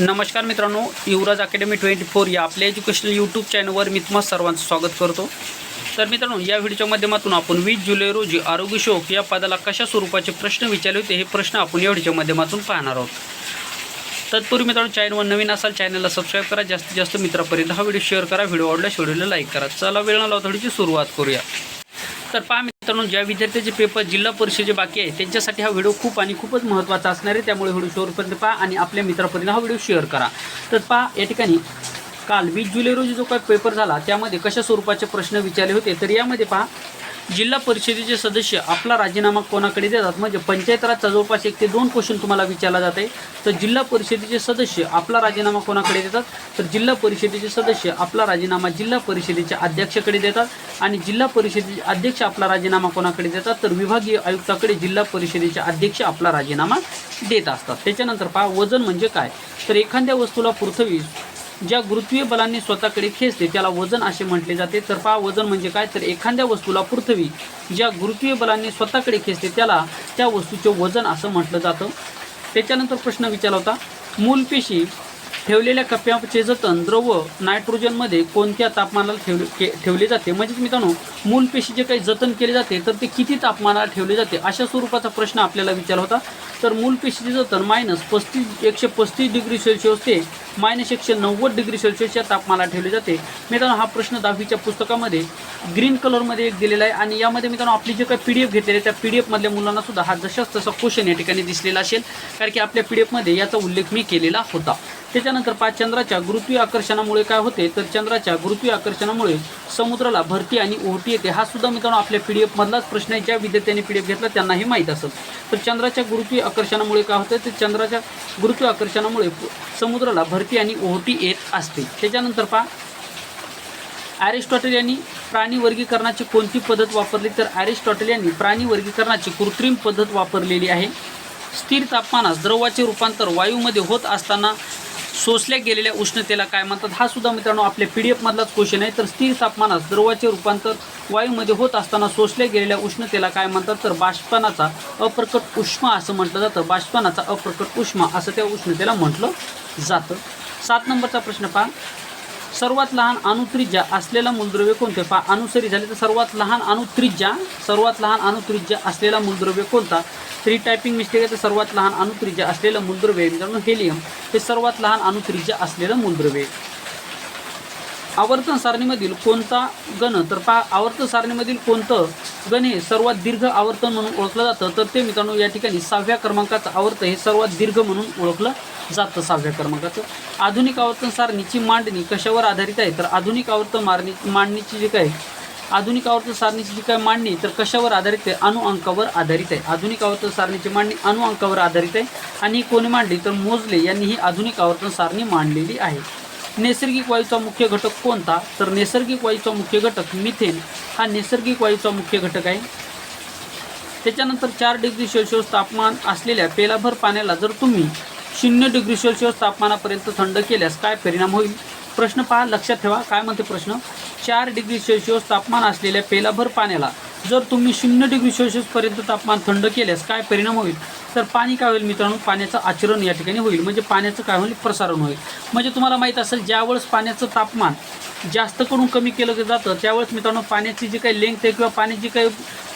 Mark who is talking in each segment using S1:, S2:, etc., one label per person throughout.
S1: नमस्कार मित्रांनो युवराज academy twenty four या आपल्या एज्युकेशनल यूट्यूब चॅनलवर मी तुम्हा सर्वांचं स्वागत करतो. तर मित्रांनो या व्हिडिओच्या माध्यमातून आपण वीस जुलै रोजी आरोग्य शोक या पदाला कशा स्वरूपाचे प्रश्न विचारले होते हे प्रश्न आपण या व्हिडिओच्या माध्यमातून पाहणार आहोत. तत्पूर्वी मित्रांनो चॅनलवर नवीन असाल चॅनलला सबस्क्राईब करा. जास्तीत जास्त मित्रापर्यंत हा व्हिडिओ शेअर करा. व्हिडिओ आवडल्यास व्हिडिओला लाईक करा. चला वेळ न लावता व्हिडिओची सुरुवात करूया. तर पहा मित्रांनो ज्या विद्यार्थ्याचे पेपर जिल्हा परिषदेचे बाकी आहे त्यांच्यासाठी हा व्हिडिओ खूप आणि खूपच महत्त्वाचा असणार आहे. त्यामुळे व्हिडिओ शेवटपर्यंत पहा आणि आपल्या मित्रापर्यंत हा व्हिडिओ शेअर करा. तर पहा या ठिकाणी काल वीस जुलै रोजी जो काही पेपर झाला त्यामध्ये कशा स्वरूपाचे प्रश्न विचारले होते तर यामध्ये पहा जिल्हा परिषदेचे सदस्य आपला राजीनामा कोणाकडे देतात? म्हणजे पंचायत राजचा जवळपास एक ते दोन क्वेश्चन तुम्हाला विचारला जाते तर जिल्हा परिषदेचे सदस्य आपला राजीनामा कोणाकडे देतात? तर जिल्हा परिषदेचे सदस्य आपला राजीनामा जिल्हा परिषदेच्या अध्यक्षाकडे देतात. आणि जिल्हा परिषदेचे अध्यक्ष आपला राजीनामा कोणाकडे देतात? तर विभागीय आयुक्ताकडे जिल्हा परिषदेचे अध्यक्ष आपला राजीनामा देत असतात. त्याच्यानंतर पहा वजन म्हणजे काय? तर एखाद्या वस्तूला पृथ्वी ज्या गुरुत्वीय बलांनी स्वतःकडे खेचते त्याला वजन असे म्हटले जाते. तर पहा वजन म्हणजे काय? तर एखाद्या वस्तूला पृथ्वी ज्या गुरुत्वीय बलांनी स्वतःकडे खेचते त्याला त्या वस्तूचे वजन असं म्हटलं जातं. त्याच्यानंतर प्रश्न विचारला होता मूलपेशी ठेवलेल्या कप्प्याचे जतन द्रव नायट्रोजनमध्ये कोणत्या तापमानाला ठेवले के ठेवले जाते? म्हणजेच मित्रांनो मूलपेशी जे काही जतन केले जाते तर ते किती तापमानाला ठेवले जाते? अशा स्वरूपाचा प्रश्न आपल्याला विचारला होता. तर मूल पेशीचं तर मायनस पस्तीस एकशे पस्तीस डिग्री सेल्सिअस ते मायनस एकशे नव्वद डिग्री सेल्सिअसच्या तापमानाला ठेवले जाते. मित्रांनो हा प्रश्न दहावीच्या पुस्तकामध्ये ग्रीन कलरमध्ये एक दिलेला आहे आणि यामध्ये मित्रांनो आपली जे काही पी डी एफ घेतलेली आहे त्या पी डी एफमधल्या मुलांना सुद्धा हा जशाच तसा क्वेश्चन या ठिकाणी दिसलेला असेल. कारण की आपल्या पी डी एफमध्ये याचा उल्लेख मी केलेला होता. त्याच्यानंतर पाच चंद्राच्या गुरुत्वीय आकर्षणामुळे काय होते? तर चंद्राच्या गुरुत्वीय आकर्षणामुळे समुद्राला भरती आणि ओहटी येते. हा सुद्धा मित्रांनो आपल्या पी डी एफमधलाच प्रश्न आहे. ज्या विद्यार्थ्यांनी पी डी एफ घेतला त्यांनाही माहीत असेल. तर चंद्राच्या गुरुत्वीय आकर्षणामुळे काय होतं ते चंद्राच्या गुरुत्व आकर्षणामुळे समुद्राला भरती आणि ओहटी येत असते. त्याच्यानंतर पहा ॲरिस्टॉटल यांनी प्राणी वर्गीकरणाची कोणती पद्धत वापरली? तर ॲरिस्टॉटल यांनी प्राणी वर्गीकरणाची कृत्रिम पद्धत वापरलेली आहे. स्थिर तापमानास द्रवाचे रूपांतर वायूमध्ये होत असताना सोसल्या गेलेल्या उष्णतेला काय म्हणतात? हा सुद्धा मित्रांनो आपल्या पी डी एफमधलाच क्वेश्चन आहे. तर स्थिर तापमानास द्रवाचे रूपांतर वायूमध्ये होत असताना सोसल्या गेलेल्या उष्णतेला काय म्हणतात? तर बाष्पनाचा अप्रकट उष्मा असं म्हटलं जातं. बाष्पनाचा अप्रकट उष्मा असं त्या उष्णतेला म्हटलं जातं. सात नंबरचा प्रश्न पहा. सर्वात लहान अणुत्रिज्या असलेला मूलद्रव्य कोणते? पहा अनुसरी झाले तर सर्वात लहान अणुत्रिज्या सर्वात लहान अणुत्रिज्या असलेला मूलद्रव्य कोणता? थ्री टायपिंग मिस्टेक आहे तर सर्वात लहान अणुत्रिज्या असलेलं मूलद्रव्य आहे. मित्रांनो हेलियम हे सर्वात लहान अणुत्रिज्या असलेलं मूलद्रव्य आहे. आवर्तन सारणीमधील कोणता गण तर पा आवर्तन सारणीमधील कोणतं गण हे सर्वात दीर्घ आवर्तन म्हणून ओळखलं जातं. तर ते मित्रांनो या ठिकाणी सहाव्या क्रमांकाचं आवर्त हे सर्वात दीर्घ म्हणून ओळखलं जातं सहाव्या क्रमांकाचं. आधुनिक आवर्तन सारणीची मांडणी कशावर आधारित आहे? तर आधुनिक आवर्तन मारणी मांडणीची जी काय आधुनिक आवर्तन सारणीची जी काय मांडणी तर कशावर आधारित आहे? अणु अंकावर आधारित आहे. आधुनिक आवर्तन सारणीची मांडणी अणु अंकावर आधारित आहे. आणि कोणी मांडली तर मोजले यांनी ही आधुनिक आवर्तन सारणी मांडलेली आहे. नैसर्गिक वायूचा मुख्य घटक कोणता? तर नैसर्गिक वायूचा मुख्य घटक मिथेन. हा नैसर्गिक वायूचा मुख्य घटक आहे. त्याच्यानंतर चार डिग्री सेल्सिअस तापमान असलेल्या पेलाभर पाण्याला जर तुम्ही शून्य डिग्री सेल्सिअस तापमानापर्यंत थंड केल्यास काय परिणाम होईल? प्रश्न पहा लक्षात ठेवा. काय म्हणते प्रश्न? चार डिग्री सेल्सिअस तापमान असलेल्या पेलाभर पाण्याला जर तुम्ही शून्य डिग्री सेल्सिअसपर्यंत तापमान थंड केल्यास काय परिणाम होईल? तर पाणी काय होईल मित्रांनो? पाण्याचं आचरण या ठिकाणी होईल. म्हणजे पाण्याचं काय होईल? प्रसारण होईल. म्हणजे तुम्हाला माहीत असेल ज्यावेळेस पाण्याचं तापमान जास्त करून कमी केलं जातं त्यावेळेस मित्रांनो पाण्याची जी काही लेंथ आहे किंवा पाण्याची काही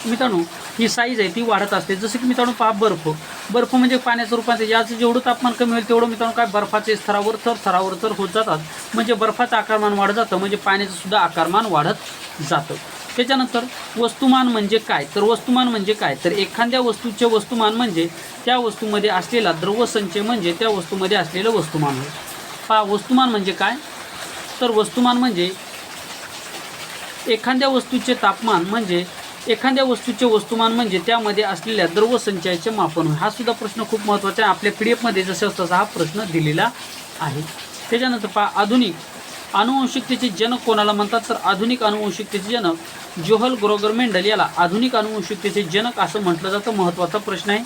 S1: मित्रांनो ही साईज आहे ती वाढत असते. जसं की मित्रांनो पहा बर्फ. बर्फ म्हणजे पाण्याचं रूपांतर. याचं जेवढं तापमान कमी होईल तेवढं मित्रांनो काय? बर्फाचे स्तरावर तर थरावर तर होत जातात. म्हणजे बर्फाचं आकारमान वाढत जातं. म्हणजे पाण्याचं सुद्धा आकारमान वाढत जातं. त्याच्यानंतर वस्तुमान म्हणजे काय? तर वस्तुमान म्हणजे काय? तर एखाद्या वस्तूचे वस्तुमान म्हणजे त्या वस्तूमध्ये असलेला द्रव्यसंचय म्हणजे त्या वस्तूमध्ये असलेलं वस्तुमान. होय पहा वस्तुमान म्हणजे काय? तर वस्तुमान म्हणजे एखाद्या वस्तूचे तापमान म्हणजे एखाद्या वस्तूचे वस्तुमान म्हणजे त्यामध्ये असलेल्या द्रव्यसंचयाचे मापन. होय हा सुद्धा प्रश्न खूप महत्त्वाचा आहे. आपल्या पी डी एफमध्ये जसं तसा हा प्रश्न दिलेला आहे. त्याच्यानंतर पहा आधुनिक अनुवंशिकतेचे जनक कोणाला म्हणतात? तर आधुनिक अनुवंशिकतेचे जनक जोहल ग्रोगर मेंडल याला आधुनिक अनुवंशिकतेचे जनक असं म्हटलं जातं. महत्त्वाचा प्रश्न आहे.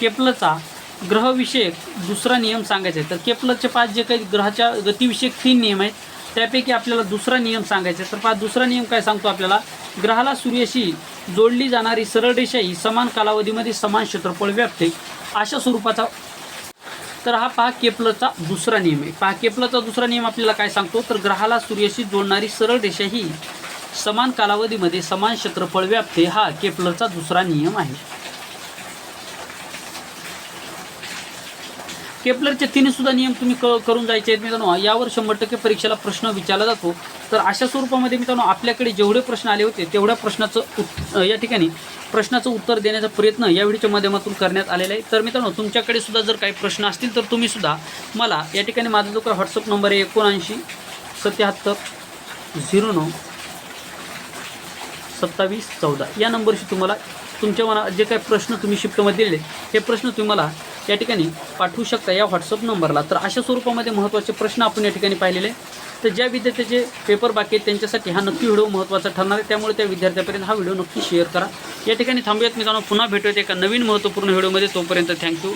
S1: केपलचा ग्रहविषयक दुसरा नियम सांगायचा आहे. तर केपलचे पाच जे काही ग्रहाच्या गतिविषयक तीन नियम आहेत त्यापैकी आपल्याला दुसरा नियम सांगायचा आहे. तर पहा दुसरा नियम काय सांगतो आपल्याला? ग्रहाला सूर्याशी जोडली जाणारी सरळ रेषा ही समान कालावधीमध्ये समान क्षेत्रफळ व्यापते. अशा स्वरूपाचा तर हा पहा केपलचा दुसरा नियम आहे. पहा केपलचा दुसरा नियम आपल्याला काय सांगतो? तर ग्रहाला सूर्याशी जोडणारी सरळ रेषा ही समान कालावधीमध्ये समान क्षेत्रफळ व्यापते हा केपलरचा दुसरा नियम आहे. केपलरचे तिन्ही सुद्धा नियम तुम्ही क करून जायचे आहेत मित्रांनो. यावर शंभर टक्के परीक्षेला प्रश्न विचारला जातो. तर अशा स्वरूपामध्ये मित्रांनो आपल्याकडे जेवढे प्रश्न आले होते तेवढ्या प्रश्नाचं उत् या ठिकाणी प्रश्नाचं उत्तर देण्याचा प्रयत्न या व्हिडिओच्या माध्यमातून करण्यात आलेला आहे. तर मित्रांनो तुमच्याकडे सुद्धा जर काही प्रश्न असतील तर तुम्ही सुद्धा मला या ठिकाणी माझा जो काही व्हॉट्सअप नंबर आहे एकोणऐंशी सत्याहत्तर झिरो नऊ सत्तावीस चौदा. या नंबरशी तुम्हाला तुमच्या मना जे काही प्रश्न तुम्ही शिफ्टमध्ये दिलेले हे प्रश्न तुम्ही मला या ठिकाणी पाठवू शकता या व्हॉट्सअप नंबरला. तर अशा स्वरूपामध्ये महत्त्वाचे प्रश्न आपण या ठिकाणी पाहिलेले. तर ज्या विद्यार्थ्याचे पेपर बाकी आहेत त्यांच्यासाठी हा नक्की व्हिडिओ महत्त्वाचा ठरणार आहे. त्यामुळे त्या विद्यार्थ्यापर्यंत हा व्हिडिओ नक्की शेअर करा. या ठिकाणी थांबूयात मित्रांनो. पुन्हा भेटूयात एका नवीन महत्त्वपूर्ण व्हिडिओमध्ये. तोपर्यंत थँक्यू